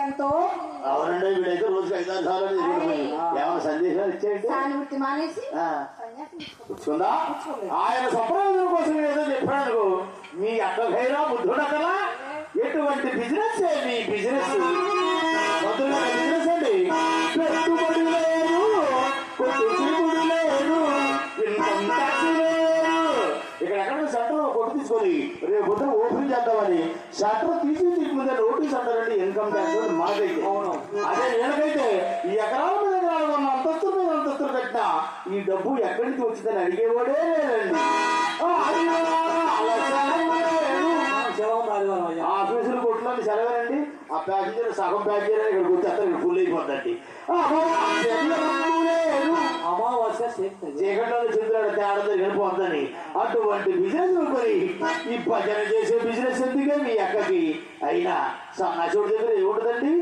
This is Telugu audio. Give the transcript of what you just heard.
ఎంతో అవునండి వీడైతే రోజుకి ఐదు ఆరు సార్లు ఏమైనా సందేశాలు ఇచ్చేయండి? దాని వృత్తి మానేసి. కూర్చుందా? ఆయన సంప్రదాయం కోసం ఏదో చెప్పాడు మీ అక్కగైనా బుద్ధుడకలా ఎటువంటి బిజినెస్ మీ బిజినెస్? బిజినెస్ అండి. పెట్టుబడి లేదు లేదు ఇక్కడ ఎక్కడ షట్టర్ కొట్టు తీసుకొని రేపు ఓపెన్ చేద్దామని షట్టర్ తీసి అవును. అదే నేనకైతే ఈ ఎకరాల మీద ఎకరాలు ఉన్న అంతస్తుల మీద అంతస్తులు కట్టినా ఈ డబ్బు ఎక్కడి నుంచి వచ్చిందని అడిగేవాడే లేదండి ఆఫీసులు కొట్టులోని సెలవేనండి. ఆ ప్యాసింజర్ సగం ప్యాసింజర్ ఇక్కడికి వచ్చి అతను ఇక్కడ ఫుల్ అయిపోద్దండి. చీకట్లో చంద్రుడు తేడా జరిగిపోతుందని అటువంటి బిజినెస్ కొని ఈ భజన చేసే బిజినెస్ ఎందుకే మీ అక్కకి? అయినా సన్నాసుడి దగ్గర ఏమిటి